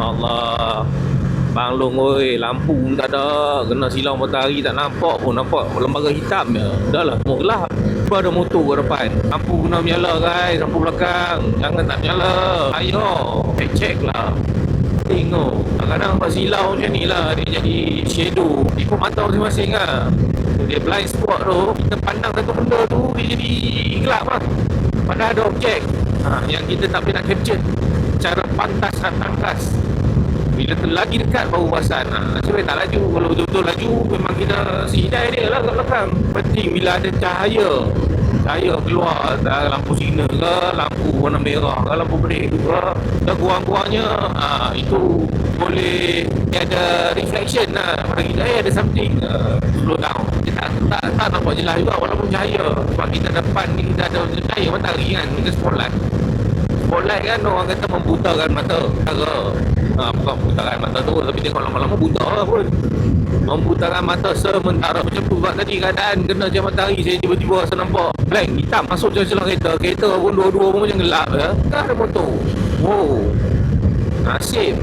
Allah Bang Long oi lampu pun tak ada. Kena silau matahari tak nampak pun. Nampak lembaga hitam je. Dah lah semua gelap. Tiba ada motor kat depan. Lampu kena menyala guys. Lampu belakang. Jangan tak menyala. Ayo check check lah. Tengok. Kadang-kadang pas silau macam ni lah. Dia jadi shadow. Ikut mata masing-masing lah. Dia blind spot tu. Kita pandang satu benda tu dia jadi gelap lah. Padahal ada objek. Ha, yang kita tak boleh nak capture. Cara pantas dan tangkas bila lagi dekat baru perasan ha, tak laju. Kalau betul-betul laju Memang kita Sidai dia lah kat belakang. Penting bila ada cahaya. Cahaya keluar Dah lampu signal ke Lampu warna merah ke Lampu break ke Dan kurang-kurangnya ha, Itu Boleh Ada reflection lah. Pada kita ada something uh, Slow down. Kita tak, tak, tak nampak jelas juga Walaupun cahaya. Sebab kita depan ni Kita ada cahaya matahari kan Kita spotlight. Spotlight kan orang kata membutakan mata Cara ha, Bukan membutakan mata tu Tapi tengok lama-lama buta lah pun. Membutakan mata sementara Macam tu. Buat tadi keadaan Kena jam matahari Saya tiba-tiba rasa nampak Blank hitam. Masuk dalam celah kereta. Kereta pun dua-dua pun macam gelap ya. Kan ada motor. Wow. Nasib